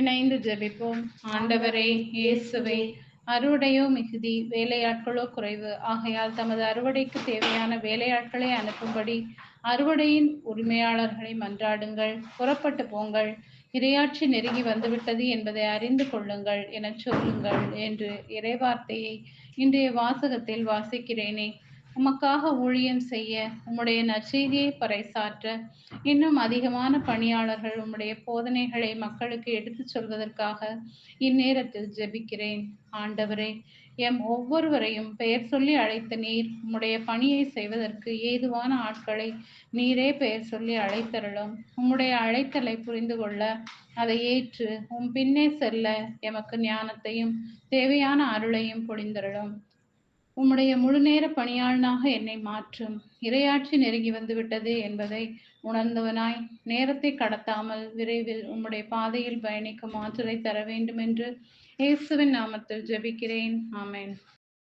இணைந்து ஜெபிப்போம். ஆண்டவரே இயேசுவே அறுவடையோ மிகுதி வேலையாட்களோ குறைவு. ஆகையால் தமது அறுவடைக்கு தேவையான வேலையாட்களை அனுப்பும்படி அறுவடையின் உரிமையாளர்களை மன்றாடுங்கள். புறப்பட்டு போங்கள். இரையாட்சி நெருங்கி வந்துவிட்டது என்பதை அறிந்து கொள்ளுங்கள் எனச் சொல்லுங்கள் என்று இறைவார்த்தையை இன்றைய வாசகத்தில் வாசிக்கிறேனே. உமக்காக ஊழியம் செய்ய உம்முடைய நற்செய்தியை பறைசாற்ற. இன்னும் அதிகமான பணியாளர்கள் உம்முடைய போதனைகளை மக்களுக்கு எடுத்துச் சொல்வதற்காக இந்நேரத்தில் ஜெபிக்கிறேன். ஆண்டவரே எம் ஒவ்வொருவரையும் பெயர் சொல்லி அழைத்த நீர் உம்முடைய பணியை செய்வதற்கு ஏதுவான ஆட்களை நீரே பெயர் சொல்லி அழைத்தருளும். உம்முடைய அழைத்தலை புரிந்து கொள்ள அதை ஏற்று உம் பின்னே செல்ல எமக்கு ஞானத்தையும் தேவையான அருளையும் பொழிந்தருளும். உம்முடைய முழுநேர பணியாளனாக என்னை மாற்றும். இரையாட்சி நெருங்கி வந்துவிட்டது என்பதை உணர்ந்தவனாய் நேரத்தை கடத்தாமல் விரைவில் உம்முடைய பாதையில் பயணிக்கும் ஆற்றலை தர வேண்டும் என்று இயேசுவின் நாமத்தில் ஜெபிக்கிறேன். ஆமேன்.